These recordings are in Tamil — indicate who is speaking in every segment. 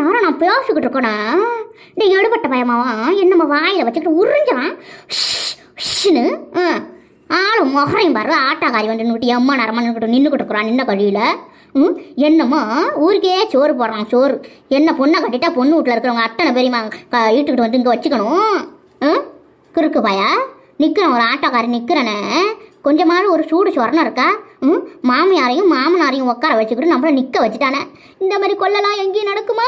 Speaker 1: நேரம் நான் பேசிக்கிட்டு இருக்கணும் இந்த எடுபட்ட பயமாவா? என்னம்மா வாயில் வச்சுக்கிட்டு உறிஞ்சான் ஷின்னு ஆளும் முகரையும் பாரு ஆட்டாக்காரி வந்து நூட்டி எம்மா நேரமாக நின்றுக்கிட்டு நின்றுக்கிட்டு இருக்கிறான் நின்ன கழியில். ம் என்னம்மா? ஊருக்கே சோறு போடுறான் சோறு. என்ன பொண்ணை கட்டிட்டா பொண்ணு வீட்டில் இருக்கிறவங்க அத்தனை பெரியமா க- இட்டுக்கிட்டு வந்து இங்கே வச்சுக்கணும்? ம் கிறுக்கு பாயா? நிற்கிறேன் ஒரு ஆட்டோக்காரி நிற்கிறேனே கொஞ்சமாவது ஒரு சூடு சொரணம் இருக்கா? மாமியாரையும் மாமனாரையும் உட்கார வச்சுக்கிட்டு நம்மளை நிற்க வச்சுட்டானே. இந்த மாதிரி கொல்லலாம் எங்கேயும் நடக்குமா?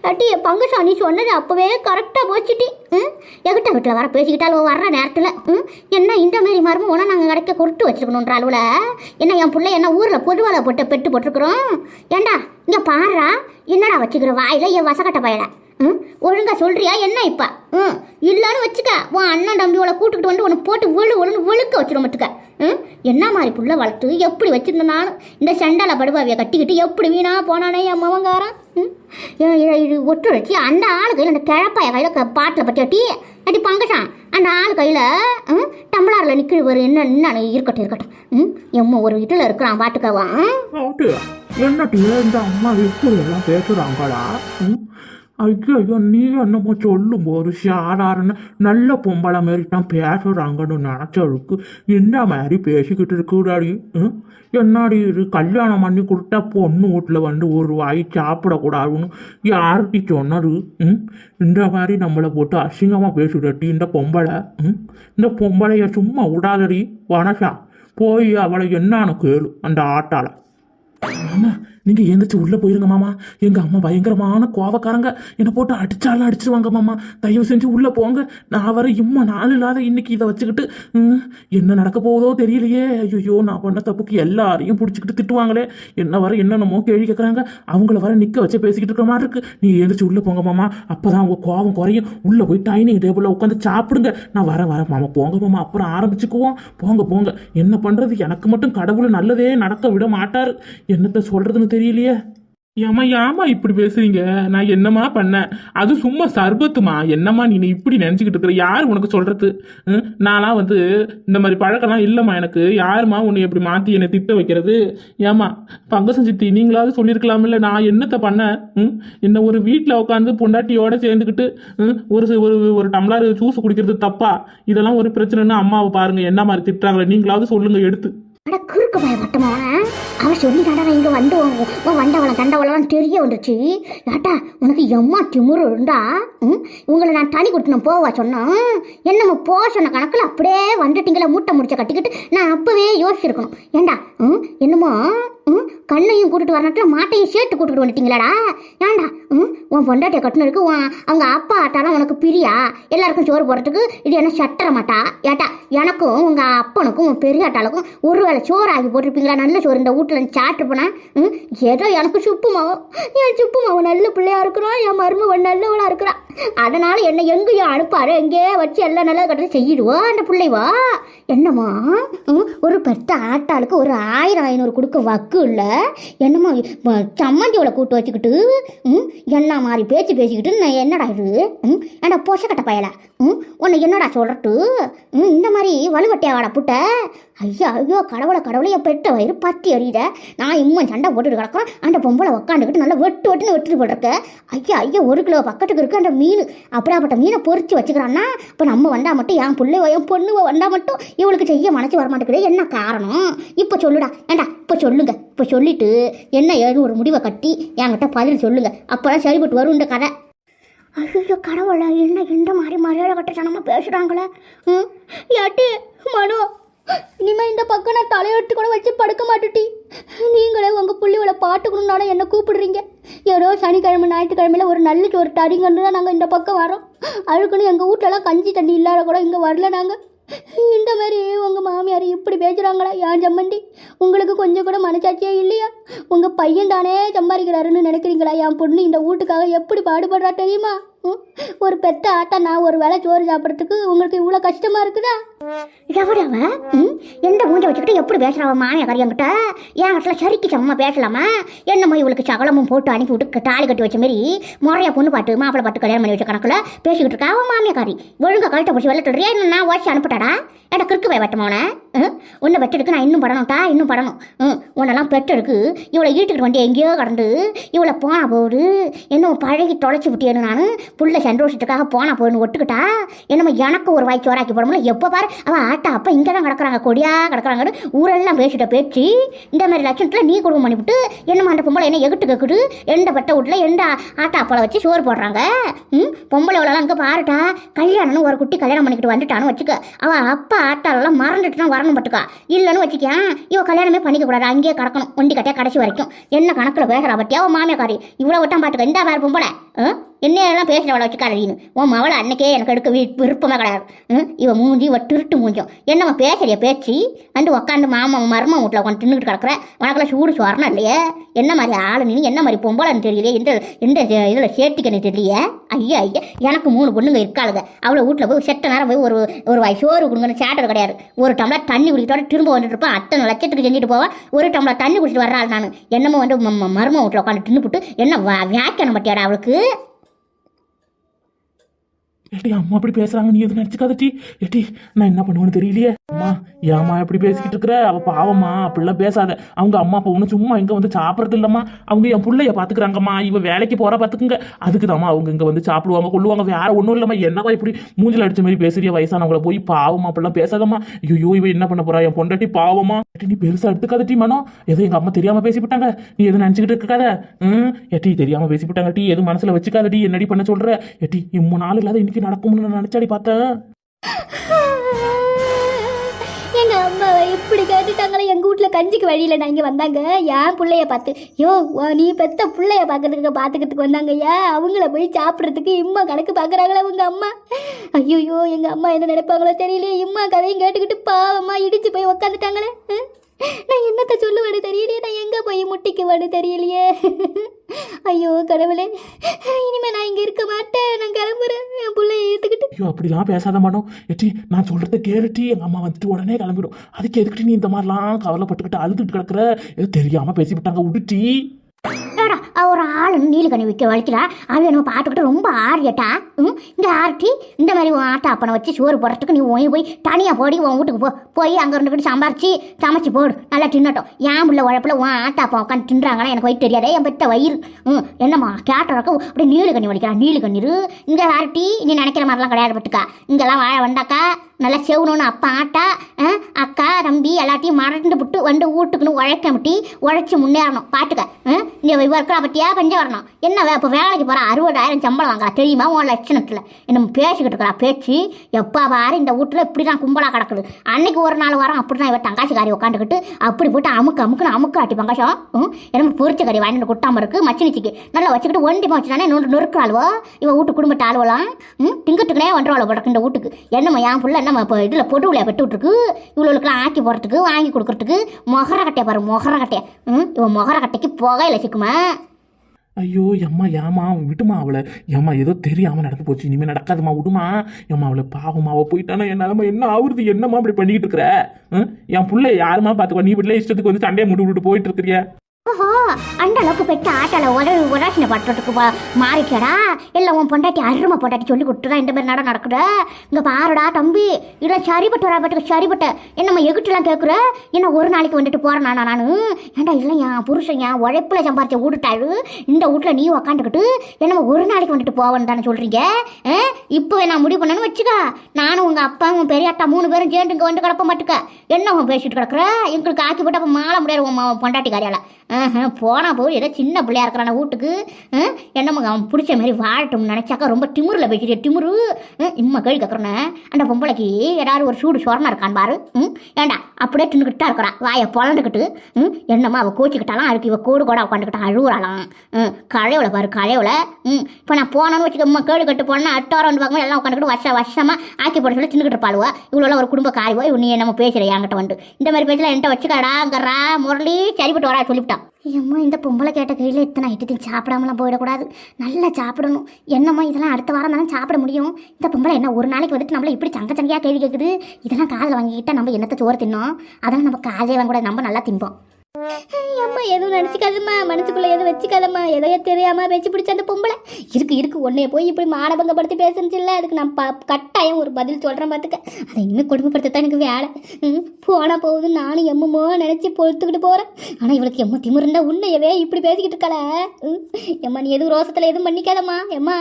Speaker 1: அட்டி பங்குசாமி சொன்னது அப்போவே கரெக்டாக போச்சுட்டி. ம்? எகிட்ட வீட்டில் வர பேசிக்கிட்டாலும் வர்ற நேரத்தில். ம்? என்ன இந்த மாதிரி மரமும் உன நாங்கள் கிடைக்க கொடுத்து வச்சுருக்கணுன்ற அளவில் என்ன என் பிள்ளை என்ன ஊரில் பொதுவாக போட்டு பெட்டு போட்டிருக்குறோம்? ஏண்டா இங்கே பாடுறா என்னடா வச்சுக்கிற வாயில் என் வசக்கட்ட பயலை. ம்? ஒழுங்கா சொல்றியா? என்ன இப்ப? ம்? இல்லைன்னு வச்சுக்க. உன் அண்ணன் தம்பியோட கூட்டுக்கிட்டு வந்து உன்னை போட்டு விழு விழுன்னு விழுக்க வச்சிடும் மட்டுக்க ம்? என்ன மாதிரி புள்ள வளர்த்து எப்படி வச்சிருந்தேன் நானும் இந்த சண்டால படுபாவியை கட்டிக்கிட்டு எப்படி வீணா போனானே என் மவங்காரன் ம்? இது ஒத்துழைச்சி அந்த ஆள் கையில் அந்த கிழப்பாய கையில் க பாட்டில் பற்றி அடி பங்கசான் அந்த ஆள் கையில் ம்? டம்ளாரில் நிற்கிற ஒரு என்ன என்ன இருக்கட்டும் இருக்கட்டும். ம்? எம்ம ஒரு இதில் இருக்கிறான் பாட்டுக்கவான்
Speaker 2: ஆட்டு இந்த அம்மா எப்படி எல்லாம் பேசுகிறாங்களா ம்? ஐயோ ஐயோ நீ என்னமோ சொல்லும் போது சாதாரண நல்ல பொம்பளை மாரி தான் பேசுறாங்கன்னு நினச்சவளுக்கு இந்த மாதிரி பேசிக்கிட்டு இருக்குடாடி? என்னாடி என்னடி இது? கல்யாணம் பண்ணி கொடுத்தா பொண்ணு வீட்டில் வந்து ஒரு வாய் சாப்பிடக்கூடாதுன்னு யார்கிட்ட சொன்னது? ம்? இந்த மாதிரி நம்மளை போட்டு அசிங்கமாக பேசிடட்டி இந்த பொம்பளை. ம்? இந்த பொம்பளைய சும்மா விடாதடி வனசா. போய் அவளை என்னான்னு கேளு அந்த ஆட்டால் ஆமாம் நீங்க எந்திரிச்சு உள்ள போயிருங்க மாமா. எங்க அம்மா பயங்கரமான கோவக்காரங்க. என்னை போட்டு அடிச்சாலும் அடிச்சிருவாங்க மாமா. தயவு செஞ்சு உள்ள போங்க. நான் வர இம்மா நாள் இல்லாத இன்னைக்கு இதை வச்சுக்கிட்டு ம், என்ன நடக்க போகுதோ தெரியலையே. ஐயோ நான் பண்ண தப்புக்கு எல்லாரையும் பிடிச்சிக்கிட்டு திட்டுவாங்களே. என்ன வர என்னென்னமோ கேள்வி கேட்குறாங்க அவங்கள வர நிக்க வச்சு பேசிக்கிட்டு இருக்கிற மாதிரி இருக்கு. நீ எந்திரிச்சு உள்ள போங்க மாமா. அப்பதான் உங்க கோவம் குறையும். உள்ள போய் டைனிங் டேபிளில் உட்காந்து சாப்பிடுங்க. நான் வரேன் வரேன் மாமா போங்க மாமா. அப்புறம் ஆரம்பிச்சுக்குவோம். போங்க போங்க. என்ன பண்றது? எனக்கு மட்டும் கடவுள் நல்லதே நடக்க விட மாட்டார். என்னத்தை சொல்றதுன்னு தெரியலையே? ஏமா ஏமா இப்படி பேசுறீங்க? நான் என்னம்மா பண்ணேன்? அது சும்மா சர்பத்துமா? என்னம்மா நீ இப்படி நினச்சிக்கிட்டு இருக்கிற? யார் உனக்கு சொல்கிறது ம்? நான்லாம் வந்து இந்த மாதிரி பழக்கம்லாம் இல்லைம்மா எனக்கு. யாரும்மா உன்னை இப்படி மாற்றி என்னை திட்ட வைக்கிறது? ஏமா பங்கசம் சித்தி நீங்களாவது சொல்லியிருக்கலாமில்ல? நான் என்னத்தை பண்ணேன்? ம்? என்ன ஒரு வீட்டில் உட்காந்து பொண்டாட்டியோட சேர்ந்துக்கிட்டு ம், ஒரு ஒரு ஒரு டம்ளர் ஜூஸ் குடிக்கிறது தப்பா? இதெல்லாம் ஒரு பிரச்சனைன்னு அம்மாவை பாருங்கள் என்ன மாதிரி திட்டுறாங்களே? நீங்களாவது சொல்லுங்கள் எடுத்து.
Speaker 1: அட குறுக்கு பய வட்டமான அவன் சொல்லி தாண்டா இங்கே வந்து உன் வண்டவளம் தண்டவளம் தெரிய வந்துச்சு. ஏட்டா உனக்கு எம்மா திமுரு இருந்தா ம், உங்களை நான் தனி கொடுத்து போவா சொன்னேன் என்னமோ போ சொன்ன கணக்கில் அப்படியே வந்துட்டீங்களா மூட்டை முடிச்ச கட்டிக்கிட்டு நான் அப்போவே யோசிச்சிருக்கணும். ஏண்டா ம், என்னமோ? ம், கண்ணையும் கூட்டிட்டு வரணுத்துல மாட்டையும் சேர்த்து கூட்டிட்டு வந்துட்டீங்களாடா? ஏண்டா ம், உன் பொண்டாட்டியை கட்டினதுக்கு உன் அவங்க அப்பா ஆட்டாலாம் உனக்கு பிரியா? எல்லாருக்கும் சோறு போடுறதுக்கு இது என்ன சட்டர மாட்டா? ஏட்டா எனக்கும் உங்கள் அப்பனுக்கும் உன் பெரிய ஆட்டாளுக்கும் ஒருவேளை சோறு ஆகி போட்டிருப்பீங்களா? நல்ல சோறு இந்த வீட்டில் சாப்பிட்டு போனா ம், ஏதோ எனக்கு சுப்பு மாவும் என் சுப்பு மாவு நல்ல பிள்ளையா இருக்கிறான் என் மருமவன் நல்லவளா இருக்கிறான் அதனால் என்னை எங்கேயும் அனுப்பாரு எங்கேயே வச்சு எல்லாம் நல்லா கட்டுறது செய்யிடுவோ அந்த பிள்ளைவா? என்னம்மா ம், ஒரு பெத்த ஆட்டாளுக்கு ஒரு ஆயிரம் ஐநூறு கொடுக்க வாக்கு. இல்லை. என்னம்மா சம்மந்தியோட கூட்டு வச்சுக்கிட்டு ம், என்ன மாதிரி பேச்சு பேசிக்கிட்டு நான் என்னடா இது? ம், ஏன்டா பொசக்கட்ட பயல? ம் உன்னை என்னடா சொல்கிறட்டு ம் இந்த மாதிரி வலுவட்டையா வாடா புட்ட. ஐயா ஐயோ கடவுளை கடவுளை என் பெட்ட வயிறு பத்தி எறியுத. நான் இம்மன் சண்டை போட்டுட்டு கிடக்கும் அந்த பொம்பளை உக்காந்துக்கிட்டு நல்லா வெட்டு வெட்டுன்னு வெட்டுட்டு போட்டிருக்க ஐயா ஐயா ஒரு கிலோ பக்கத்துக்கு இருக்கு அந்த மீன் அப்படியாப்பட்ட மீனை பொறிச்சு வச்சுக்கிறான்னா இப்போ நம்ம வந்தால் மட்டும் என் பிள்ளைவோ என் பொண்ணு வந்தால் மட்டும் இவளுக்கு செய்ய மனசு வரமாட்டேங்குது என்ன காரணம்? இப்போ சொல்லுடா. ஏண்டா இப்போ சொல்லுங்க. இப்போ சொல்லிட்டு என்ன ஏதுன்னு ஒரு முடிவை கட்டி என்கிட்ட பதில் சொல்லுங்க. அப்போதான் சரிபட்டு வரும் இந்த கதை. ஐயோ கடவுள என்ன இந்த மாதிரி மரியாதை கட்டச்சனமாக பேசுகிறாங்களே ம்? யாட்டி மனு இனிமேல் இந்த பக்கம் நான் தலையெடுத்து கூட வச்சு படுக்க மாட்டுட்டி நீங்களே உங்கள் புள்ளிகளை பாட்டுக்கணும்னால என்ன கூப்பிடுறீங்க? ஏதோ சனிக்கிழமை ஞாயிற்றுக்கிழமையில ஒரு நல்ல ஒரு தரிங்கன்னு தான் நாங்கள் இந்த பக்கம் வரோம். அதுக்குன்னு எங்கள் வீட்டிலலாம் கஞ்சி தண்ணி இல்லாத கூட இங்கே வரல நாங்கள் இந்த மாதிரி உங்கள் மாமியார் இப்படி பேசுகிறாங்களா ஏன் ஜம்மண்டி? உங்களுக்கு கொஞ்சம் கூட மனசாட்சியே இல்லையா? உங்கள் பையன் தானே சம்பாதிக்கிறாருன்னு நினைக்கிறீங்களா? என் பொண்ணு இந்த வீட்டுக்காக எப்படி பாடுபடுறா தெரியுமா? ஒரு பெத்த ஆட்டா நான் ஒரு வேளை சோறு சாப்பிட்றதுக்கு உங்களுக்கு இவ்வளோ கஷ்டமாக இருக்குதா? எவடி ம்? எந்த மூஞ்ச வச்சுக்கிட்டு எப்படி பேசுறாவ மாமியா என்கிட்ட? என் இடத்துல சரிக்கு சமமா பேசலாமா? என்னமோ இவளுக்கு சகலமும் போட்டு அனுப்பி விட்டு தாலி கட்டி வச்ச மாரி முறையா பொண்ணு பாட்டு மாப்பிள்ளை பாட்டு கல்யாணம் பண்ணி வச்ச கணக்குல பேசிக்கிட்டு இருக்கா அவன் மாமியா ஒழுங்கா கழுத்தை பிடிச்சி வெள்ளத்துறியா நான் வாட்சி அனுப்பிட்டாடா? ஏடா கிறுக்கு போய் வட்டமாவன ம், உன்னை பெற்றெடுக்க நான் இன்னும் படணும்ட்டா இன்னும் படணும். ம்? உன்னெல்லாம் பெற்றெடுக்கு இவளை ஈட்டுக்கிட்டு வண்டி எங்கேயோ கடந்து இவளை போனா போகுது என்னமோ பழகி தொலைச்சி விட்டேன்னு நான் புள்ள சந்தோஷத்துக்காக போனா போயின்னு ஒட்டுக்கிட்டா? என்னமோ எனக்கு ஒரு வாய்க்கு வராக்கி போடமுல எப்போ பாரு அவன் ஆட்டா அப்பா இங்கே தான் கிடக்குறாங்க கொடியா கிடக்குறாங்கன்னு ஊரெல்லாம் பேசிட்ட பேச்சு. இந்த மாதிரி லட்சணத்தில் நீ குடும்பம் பண்ணிவிட்டு என்னம்மா அந்த பொம்பளை என்ன எகிட்டு கக்குடு எந்த பட்ட வீட்டில் எந்த ஆட்டா அப்பாவை வச்சு சோறு போடுறாங்க. ம்? பொம்பளை இவ்வளோலாம் இங்கே பாருட்டா கல்யாணம்னு ஒரு குட்டி கல்யாணம் பண்ணிக்கிட்டு வந்துட்டான்னு வச்சுக்க. அவள் அப்பா ஆட்டாலெல்லாம் மறந்துட்டு தான் வரணும் பட்டுக்கா இல்லைன்னு வச்சுக்கேன் இவ கல்யாணமே பண்ணிக்க கூடாது. அங்கேயே கிடக்கணும். ஒண்டி கட்டியா கடைசி வரைக்கும். என்ன கணக்கில் பேசுகிறா பட்டியா அவன் மாமியாக்காரி இவ்வளோ விட்டான் பார்த்துக்க இந்த வேறு பொம்பளை. ஆ? என்னையெல்லாம் பேசினவளை வச்சுக்காத நீனு உன் மவளை அன்னைக்கே எனக்கு எடுக்க வீ- விருப்பமாக கிடையாது. இவன் மூஞ்சி இவ திருட்டு மூஞ்சும் என்னம்மா பேசுறிய பேச்சு? வந்து உக்காந்து மாமா மர்மம் வீட்டில் உட்காந்து தின்னுட்டு கிடக்குற. உனக்குலாம் சூடு சொரணம் இல்லையே? என்ன மாதிரி ஆளு நீ? என்ன மாதிரி பொம்பளைன்னு தெரியலையே? இந்த எந்த இதில் சேர்த்திக்கன்னு தெரியலையே? ஐயா ஐயா. எனக்கு மூணு பொண்ணுங்க இருக்காளுங்க. அவ்வளோ வீட்டில் போய் செட்ட நேரம் போய் ஒரு ஒரு வாய் சோறு கொடுங்கன்னு சேட்டர் கிடையாது. ஒரு டம்ளர் தண்ணி குடிக்கிட்டோட திரும்ப வந்துட்டு இருப்பேன் அத்தனை லட்சத்துக்கு செஞ்சுட்டு போவேன் ஒரு டம்ளர் தண்ணி குடிச்சிட்டு வர்றாள் நான். என்னமோ வந்து ம- வீட்டில் உட்காந்து தின்னுபிட்டு என்ன வியாக்கியானம் பட்டியாடா அவளுக்கு?
Speaker 2: ஏட்டி அம்மா அப்படி பேசுறாங்க நீ எதுவும் நினச்சிக்காதட்டி ஏட்டி நான் என்ன பண்ணுவேன்னு தெரியலையே. அம்மா ஏம்மா இப்படி பேசிக்கிட்டு இருக்கிற? அவ பாவம்மா அப்படிலாம் பேசாத. அவங்க அம்மா அப்பா ஒன்று சும்மா இங்கே வந்து சாப்பிட்றது இல்லம்மா. அவங்க என் பிள்ளைய பார்த்துக்கிறாங்கம்மா இவ வேலைக்கு போற பார்த்துக்குங்க அதுக்கு அவங்க இங்கே வந்து சாப்பிடுவாங்க கொள்ளுவாங்க வேற ஒன்றும் இல்லம்மா. என்னவா இப்படி மூஞ்சில அடிச்ச மாதிரி பேசுறிய வயசானவங்கள போய் பாவமா அப்படிலாம் பேசாதம்மா. ஐயோ இவ என்ன பண்ண போறா? என் பொண்டாட்டி பாவமா ஏட்டி, நீ பெருசா டீ மனோ. ஏதோ எங்க அம்மா தெரியாம பேசிவிட்டாங்க. நீ எதுவும் நினச்சிக்கிட்டு இருக்காத. ம்? எட்டி தெரியாம பேசிவிட்டாங்க டீ. எதுவும் மனசுல வச்சுக்காதடி என்னடி பண்ண சொல்ற? எட்டி இம்மு நாள் இல்லாத இன்னைக்கு நடக்கும்னு நான் நினைச்சாடி பார்த்தேன்.
Speaker 3: இப்படி கேட்டுட்டாங்களே எங்கள் வீட்ல கஞ்சிக்கு வழியில் நான் இங்கே வந்தாங்க. என் பிள்ளைய பார்த்து யோ நீ பெத்த பிள்ளைய பார்க்கறதுக்கு பார்த்துக்கிறதுக்கு வந்தாங்க ஏன் அவங்கள போய் சாப்பிட்றதுக்கு இம்மா கணக்கு பார்க்குறாங்களே உங்கள் அம்மா. ஐயோயோ எங்கள் அம்மா என்ன நினைப்பாங்களோ தெரியலையே. இம்மா கதையும் கேட்டுக்கிட்டு பாவம்மா இடிச்சு போய் உக்காந்துட்டாங்களே. நான் என்னத்த சொல்லுவேன்னு தெரியலையே. நான் எங்கே போய் முட்டிக்குவேன்னு தெரியலையே. ஐயோ கடவுளே. இனிமே நான் இங்க இருக்க மாட்டேன். நான் கிளம்புறேன். என் புள்ளைய ஏத்துக்கிட்டு
Speaker 2: ஐயோ அப்படிலாம் பேசாத மாட்டோம் எட்டி நான் சொல்றத கேட்டுட்டு எங்க அம்மா வந்துட்டு உடனே கிளம்பிடும். அதுக்கு எதுக்கிட்டு நீ இந்த மாதிரிலாம் கவலைப்பட்டுக்கிட்டு அழுதுட்டு கிடக்குற? ஏதோ தெரியாம பேசிவிட்டாங்க உடுட்டி.
Speaker 1: ஏடா ஒரு ஆள் நீலக்கண்ணி விற்க வலிக்கிறா அவன் நம்ம பார்த்துக்கிட்டு ரொம்ப ஆரியட்டா ம் இந்த ஆர்ட்டி இந்த மாதிரி உன் ஆட்டா அப்பனை வச்சு சோறு போடுறதுக்கு நீ ஓய் போய் தனியாக போடி உன் வீட்டுக்கு போ. போய் அங்கே இருந்துக்கிட்டு சம்பாரிச்சு சமைச்சு போடு. நல்லா தின்னட்டும். ஏன் உள்ள உழப்பில் உன் ஆட்டா அப்பா உட்காந்து தின்றாங்கன்னா எனக்கு வயிறு தெரியாதே என் பெத்த வயிறு. ம் என்னம்மா கேட்டறக்க அப்படியே நீலக்கண்ணி வலிக்கிறா. நீலக்கண்ணீர் இங்கே ஆர்ட்டி நீ நினைக்கிற மாதிரிலாம் கிடையாது பட்டுக்கா இங்கெல்லாம் வாழ வந்தாக்கா நல்லா செவணுன்னு அப்பா ஆட்டா ஆ, அக்கா தம்பி எல்லாத்தையும் மறந்து விட்டு வந்து வீட்டுக்குன்னு உழைக்க முட்டி உழைச்சி முன்னேறணும். பாட்டுக்க நீ இவ இருக்கிற பற்றியா பஞ்சம் வரணும். என்ன இப்போ வேலைக்கு போகிற அறுபதாயிரம் சம்பளம் வாங்குறா தெரியுமா? உன் லட்சணத்தில். என்ன பேசிக்கிட்டு இருக்கிறா பேச்சு. எப்போ பாரு இந்த வீட்டில் இப்படி தான் கும்பலாக கிடக்குது. அன்னைக்கு ஒரு நாள் வாரம் அப்படி தான் இவன் தங்காச்சிக்காரி உட்காந்துக்கிட்டு அப்படி போட்டு அமுக்கு அமுக்குன்னு அமுக்கு ஆட்டி பங்காசம் ம் என்ன பொரிச்ச கறி வாங்கிட்டு கொட்டாம இருக்குது மச்சினிச்சிக்கு நல்லா வச்சுக்கிட்டு ஒண்டி வச்சுட்டானே நொறு நொறுக்கிறாளுவோ இவன் வீட்டு குடும்பத்தை ஆளுவலாம். ம் திங்கட்டுக்குனே வந்துருவாள் போடக்கு இந்த வீட்டுக்கு. என்னம்மா என் புள்ள நம்ம இப்போ இதில் பொட்டு விளையா பெட்டு விட்டுருக்கு இவ்வளோக்கெல்லாம் ஆக்கி போடுறதுக்கு வாங்கி கொடுக்கறதுக்கு மொகர கட்டையை பாரு மொகர கட்டையை. ம் இவன் மொகர கட்டைக்கு புகையில சிக்குமா?
Speaker 2: ஐயோ எம்மா ஏமா விடுமா அவளை? ஏம்மா ஏதோ தெரியாமல் நடந்து போச்சு இனிமேல் நடக்காதுமா விடுமா? ஏம்மா அவளை பாவமா அவள் போயிட்டானா என்னாலமா என்ன ஆகுறது என்னம்மா அப்படி பண்ணிக்கிட்டு இருக்கிற? ம்? என் பிள்ளை யாருமா பார்த்துக்கோ நீ வீட்டில் இஷ்டத்துக்கு வந்து சண்டையை முடி விட்டு போயிட்டு இருக்கிறியா.
Speaker 1: ஓஹோ அந்த அளவுக்கு பெற்ற ஆட்டால உதவி உதாசீன பட்டுறதுக்கு பா- மாறிக்கடா இல்லை உன் பொண்டாட்டி அருமை பொண்டாட்டி சொல்லி கொடுத்துதான் இந்த மாதிரி நடம் நடக்குது. இங்கே பாருடா தம்பி இல்லை சரிப்பட்டு வரா பட்டுக்கு சரிப்பட்ட. என்னம்மா எகிட்டுலாம் கேட்குற என்ன ஒரு நாளைக்கு வந்துட்டு போகிறேன் நான் நான்? ஏன்டா இல்லை என் புருஷன் என் உழைப்பில் சம்பாரிச்ச வீடுட்டாரு இந்த வீட்டில் நீ உக்காந்துக்கிட்டு என்னம்மா ஒரு நாளைக்கு வந்துட்டு போவேன்னு தானே சொல்கிறீங்க இப்போ நான் முடிவு பண்ணேன்னு வச்சுக்க. நானும் உங்கள் அப்பா உன் பெரிய அட்டா மூணு பேரும் சேர்ந்து இங்கே வந்து கிடப்ப மாட்டுக்க என்ன உன் பேசிட்டு கிடக்குற? எங்களுக்கு ஆக்கி போட்டு அப்போ மாற முடியாது உன் பொண்டாட்டி காரியால் போனால் போய் ஏதோ சின்ன பிள்ளையா இருக்கிறான வீட்டுக்கு என்னமோ என்னம்மா அவன் பிடிச்ச மாதிரி வாழட்டும்னு நினச்சாக்கா ரொம்ப திமிரில் பேசிட்டு டிமுரு இம்மா கேள்வி கேட்குறேன்னு அந்த பொம்பளைக்கு ஏதாவது ஒரு சூடு சொரணம் இருக்கான் பாரு. ம்? ஏண்டா அப்படியே தின்னுக்கிட்டு தான் இருக்கிறான் வாயை பொழந்துக்கிட்டு ம்? என்னம்மா அவள் கோச்சிக்கிட்டாலாம் அதுக்கு இவள் கோடு கூட உட்காந்துக்கிட்டா அழுகுறாளாம் ம் கழையவில் பாரு கழையவில் ம் இப்போ நான் போனோன்னு வச்சுக்க அம்மா கேடு கட்டு போனால் அட்டாரம் வந்து பார்க்கும்போது எல்லாம் உட்காந்துக்கிட்டு வருஷம் வருஷமாக ஆக்கி போட சொல்லி தின்னுக்கிட்டு இருப்பாளுவா. இவ்வளோ ஒரு குடும்ப காரி போய் நீ என்னமோ பேசுகிற என்கிட்ட வந்து இந்த மாதிரி பேசலாம் என்கிட்ட வச்சுக்கடாங்கிறா முரளி சரிப்பட்டு வரா சொல்லிவிட்டான் ஏம்மா இந்த பொம்பளை கேட்ட கையில் இத்தனை ஐட்டத்தையும் சாப்பிடாமலாம் போயிடக்கூடாது. நல்லா சாப்பிடணும். என்னம்மா இதெல்லாம் அடுத்த வாரம் தானே சாப்பிட முடியும்? இந்த பொம்பளை என்ன ஒரு நாளைக்கு வந்துட்டு நம்மள இப்படி சங்க சங்கையாக கேள்வி கேட்குது இதெல்லாம் காதில் வாங்கிக்கிட்டால் நம்ம என்னத்தை சோறு தின்னோம்? அதெல்லாம் நம்ம காதே வாங்கக்கூடாது. நம்ம நல்லா திம்போம்.
Speaker 3: அம்மா எதுவும் நினச்சிக்காதம்மா. மனசுக்குள்ளே எதுவும் வச்சுக்காதம்மா. ஏதோ தெரியாமல் பேச்சு பிடிச்ச அந்த பொம்பளை. இருக்கு இருக்கு. உன்னைய போய் இப்படி மானபங்கப்படுத்தி பேசுனுச்சு இல்லை. அதுக்கு நான் ப கட்டாயம் ஒரு பதில் சொல்கிறேன் பார்த்துக்க அதை இன்னும் கொடுமைப்படுத்தத்தான் எனக்கு வேலை. ம், போனால் போகுது. நானும் எம்மமோ நினச்சி பொறுத்துக்கிட்டு போகிறேன் ஆனால் இவளுக்கு எம்ம திமுருந்தா உன்னையவே இப்படி பேசிக்கிட்டு இருக்காள. ம், எம்மா நீ எதுவும் ரோசத்தில் எதுவும் பண்ணிக்காதம்மா எம்மா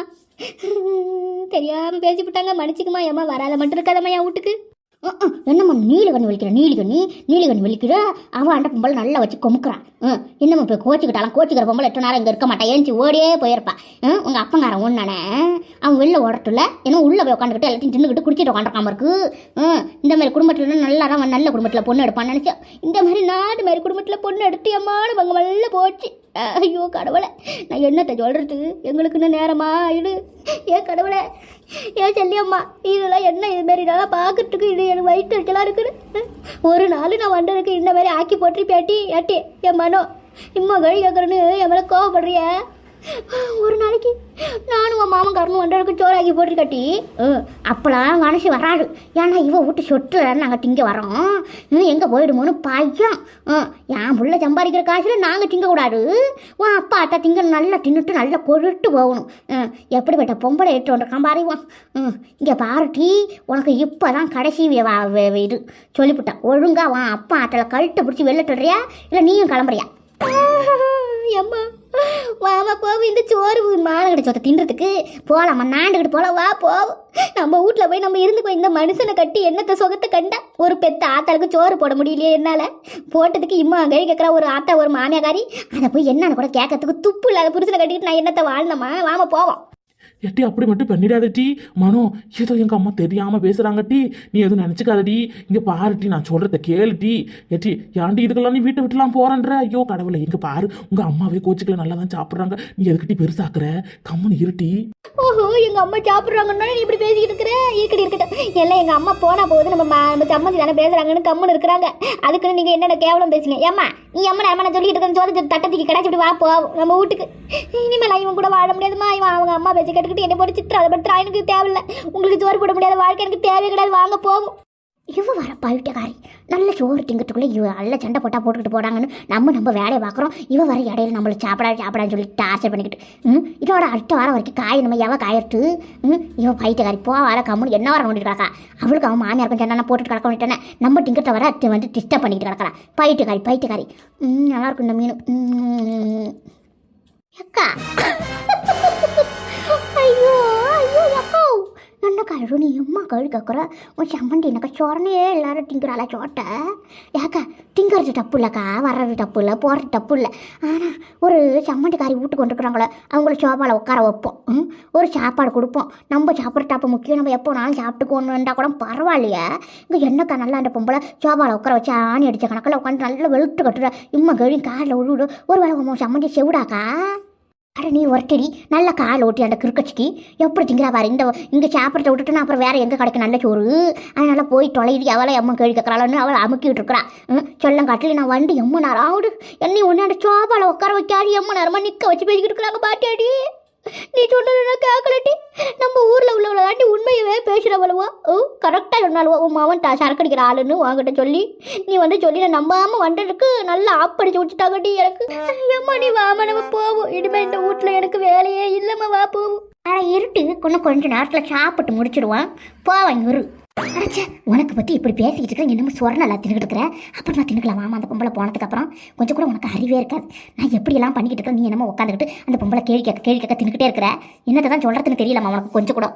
Speaker 3: தெரியாமல் பேசிவிட்டாங்க. மன்னிச்சுக்குமா. எம்மா வராத மட்டும் இருக்காதம்மா என் வீட்டுக்கு.
Speaker 1: என்னம்மா நீலகண்ணி வலிக்கிற நீலகண்ணி நீலகண்ணி வலிக்கிற அவன் அந்த பொம்பளை நல்லா வச்சு கொமுக்கிறான். ம், என்னம்மா இப்போ கோச்சிக்கிட்டாலும் கோச்சிக்கிற பொம்பளை எட்டு நேரம் இங்கே இருக்க மாட்டான் ஏஞ்சி ஓடியே போயிருப்பா. ம், உங்க அப்பங்காரன் ஒன்றானே அவன் வெளில ஓடட்டுல ஏன்னா உள்ளே போய் உட்காந்துக்கிட்டு எல்லாத்தையும் தின்னுக்கிட்டு குடிச்சிட்டு உட்காந்துருக்காம இருக்கு. ம், இந்த மாதிரி குடும்பத்தில் நல்லா அவன் நல்ல குடும்பத்தில் பொண்ணு எடுப்பான்னு நினச்சேன். இந்த மாதிரி நாடு மாதிரி குடும்பத்தில் பொண்ணு எடுத்து அம்மானு பங்கு வெளில போச்சு. ஐயோ கடவுளை நான் என்னத்தை சொல்கிறது எங்களுக்குன்னு நேரமா ஆயிடு ஏன் கடவுளை ஏன் செல்லியம்மா இதெல்லாம் என்ன இது மாதிரி நான் பார்க்கறதுக்கு இது எனக்கு வயிற்று வைக்கலாம் இருக்குது. ஒரு நாள் நான் வண்டருக்கு இந்த மாதிரி ஆக்கி போட்டு பேட்டி ஏட்டி என் மனோ இம்மா கழி கேட்குறேன்னு என் மேலே கோவப்படுறிய? ஒரு நாளைக்கு நானும் உன் மாமன் கரணும் வண்டருக்கு சோறாக்கி போட்டு கட்டி அப்போலாம் மனசு வராது. ஏன்னா இவன் விட்டு சொட்டு நாங்கள் திங்க வரோம் எங்கே போயிடுமோன்னு பையன் என் புள்ள சம்பாதிக்கிற காசில் நாங்கள் திங்கக்கூடாது. உன் அப்பா அத்தா திங்க நல்லா தின்னுட்டு நல்லா கொழுட்டு போகணும். ம், எப்படிப்பட்ட பொம்பளை எட்டு ஒன்று பாருவான் ம் இங்கே பாருட்டி உனக்கு இப்போ தான் கடைசி வே- வா- இது சொல்லிவிட்டேன் ஒழுங்கா உன் அப்பா அத்தில் கழுத்தை பிடிச்சி வெளில தள்ளுறியா? இல்லை நீயும் கிளம்புறியா?
Speaker 3: எம்மா வாமா போவோம். இந்த சோறு மானகடை சொத்தை தின்றதுக்கு
Speaker 1: போகலாம்மா நாண்டுக்கிட்டு போகலாம்
Speaker 3: வா போவோம். நம்ம வீட்டில் போய் நம்ம இருந்துக்கோ இந்த மனுஷனை கட்டி என்னத்த சுகத்தை கண்டா? ஒரு பெத்த ஆத்தாளுக்கு சோறு போட முடியலையே என்னால்? போட்டதுக்கு இம்மா கழி கேட்குறா ஒரு ஆத்தா ஒரு மாமியாக்காரி
Speaker 1: அதை போய் என்னன்னு கூட கேட்கறதுக்கு
Speaker 3: துப்பு இல்லாத புருஷனை கட்டிக்கிட்டு நான் என்னத்தை வாழ்ந்தம்மா வாமா போவோம்.
Speaker 2: எட்டி அப்படி மட்டும் பண்ணிடாதடி மனோ ஏதோ எங்க அம்மா தெரியாமல் பேசுறாங்க டி. நீ எதுவும் நினச்சிக்காதடி இங்கே பாருட்டி நான் சொல்கிறத கேளுட்டி எட்டி ஏன்டி இதுக்கெல்லாம் நீ வீட்டை விட்டுலாம் போகிறன்ற ஐயோ கடவுளை இங்கே பாரு. உங்கள் அம்மாவே கோச்சிக்கல நல்லா தான் சாப்பிட்றாங்க. நீ எதுக்கிட்டி பெருசாக்குற? கம்முன்னு இருட்டி
Speaker 3: ஓஹோ எங்கள் அம்மா சாப்பிட்றாங்கன்னா நீ இப்படி பேசிக்கிட்டு இருக்கிற? இருக்கட்டும் இருக்கட்டும். எல்லாம் எங்கள் அம்மா போனால் போகுது நம்ம நம்ம சம்மந்தி தானே பேசுகிறாங்கன்னு கம்முன்னு இருக்கிறாங்க. அதுக்குன்னு நீங்கள் என்னென்ன கேவலம் பேசுங்க ஏம்மா நீ அம்மா நான் சொல்லிட்டு இருக்கேன் சொல்லி தட்டத்துக்கு இப்படி வா போ. நம்ம வீட்டுக்கு. இனிமேல் இவன் கூட வாழ முடியாதுமா இவன் அவங்க அம்மா பேச்சு என்ன போட்டு சித்திரம் அதை பற்றி எனக்கு தேவையில்லை. உங்களுக்கு சோறு போட முடியாத வாழ்க்கை எனக்கு தேவை கிடையாது. வாங்க போகும்
Speaker 1: இவன் வர பழுட்டக்காரி நல்ல சோறு திங்கிறதுக்குள்ளே இவ நல்ல சண்டை போட்டால் போட்டுக்கிட்டு போகிறாங்கன்னு நம்ம நம்ம வேலையை பார்க்குறோம். இவ வர இடையில நம்மளை சாப்பிடா சாப்பிடான்னு சொல்லி டார்ச்சர் பண்ணிக்கிட்டு ம்? இதோட அடுத்த வாரம் வரைக்கும் காய் நம்ம எவ காயட்டு ம்? இவன் பயிட்டக்காரி போ வர கம்முன்னு என்ன வர கொண்டுட்டு கிடக்கா? அவளுக்கு அவன் மாமியாருக்கும் சண்டை போட்டுட்டு கிடக்க வேண்டிட்டானே நம்ம டிங்கத்தை வர அத்தை வந்து டிஸ்டர்ப் பண்ணிக்கிட்டு கிடக்கலாம் பயிட்டுக்காரி பயிட்டுக்காரி ம் நல்லாயிருக்கும் இந்த மீன். அக்கா ಕಳ್ರು ನೀ ಅಮ್ಮ ಕಳ್ಗಕ್ರ ಒಂದು ಚಮ್ಮಂಡಿ ನಕ ಚೋರನೇ ಎಲ್ಲಾರು ತಿಂಕರಲ್ಲ ಚೋಟ ಯಾಕ திங்கிறது தப்பு இல்லைக்கா வர்றது தப்பு இல்லை போகிறது தப்பு இல்லை ஆனால் ஒரு சம்மண்டிக்காரி வீட்டுக்கு வந்துருக்குறாங்களே அவங்கள சோபாவில் உட்கார வைப்போம் ம்? ஒரு சாப்பாடு கொடுப்போம் நம்ம சாப்பிட்ற டாப்பு முக்கியம் நம்ம எப்போ நாளும் சாப்பிட்டுக்கோணுன்றா கூட பரவாயில்லையே இங்கே என்னக்கா நல்லா அந்த பொம்பளை சோபாவில் உட்கார வச்சு ஆணி அடித்த கணக்கில் உட்காந்து நல்லா வெளுத்து கட்டுற இம்மா கழி காலில் விடு ஒரு வேளை உன் சம்மந்தி செவிடாக்கா அட நீ ஒருத்தடி நல்ல கால் ஓட்டி அந்த கிறுக்கச்சிக்கு எப்படி திங்கிறா பாரு இந்த இங்கே சாப்பிட்றத விட்டுட்டு நான் அப்புறம் வேறு எங்கே கிடைக்கும் நல்ல சோறு? அதனால் போய் தொலைடி அவளை அம்மா கேள்வி கேட்கறாளன்னு அவளை அமுக்கிட்டு இருக்கிறா. ம் சொல்லங்காட்டில் நான் வண்டி எம்ம நேரம் ஆகுது என்னை ஒன்று அந்த சோபாவில் உட்கார வைக்காது எம்ம நேரமா நிற்க வச்சு பேசிக்கிட்டு இருக்கிறாங்க பாட்டியாடி. நீ சொன்னதுன்னா கேட்கலட்டி நம்ம ஊரில் உள்ளவளை உண்மையவே பேசுகிறவளவோ ஓ கரெக்டாக சொன்னாலுவா உன் மாவன் த சரக்கு அடிக்கிற ஆளுன்னு உங்ககிட்ட சொல்லி. நீ வந்து சொல்லி நான் நம்பாமல் வந்ததுக்கு நல்லா ஆப்படிச்சு வச்சுட்டாங்கட்டி எனக்கு. ஏம்மா நீ வாமா நம்ம போவோம். இனிமேல் இந்த வீட்டில் எனக்கு வேலையே இல்லைம்மா வா போவோம். ஆனால் இருட்டு இன்னும் கொஞ்ச நேரத்தில் சாப்பிட்டு முடிச்சிடுவான். போவான் இரு. அடச்சே உனக்கு பற்றி இப்படி பேசிக்கிட்டு இருக்கேன் என்னமோ சொரண எல்லாம் தின்னுக்கிட்டு இருக்கிற. அப்புறம் நான் தின்னுக்கலாம் மாமா அந்த பொம்பளை போனதுக்கப்புறம் கொஞ்சம் கூட உனக்கு அறிவே இருக்காது. நான் எப்படியெல்லாம் பண்ணிக்கிட்டு இருக்கேன் நீ என்னமோ உட்காந்துக்கிட்டு அந்த பொம்பளை கேள்வி கேட்க கேள்வி கேட்க தின்னுக்கிட்டே இருக்கிற. என்னத்தை தான் சொல்கிறதுன்னு தெரியலம்மா உனக்கு கொஞ்சம் கூட.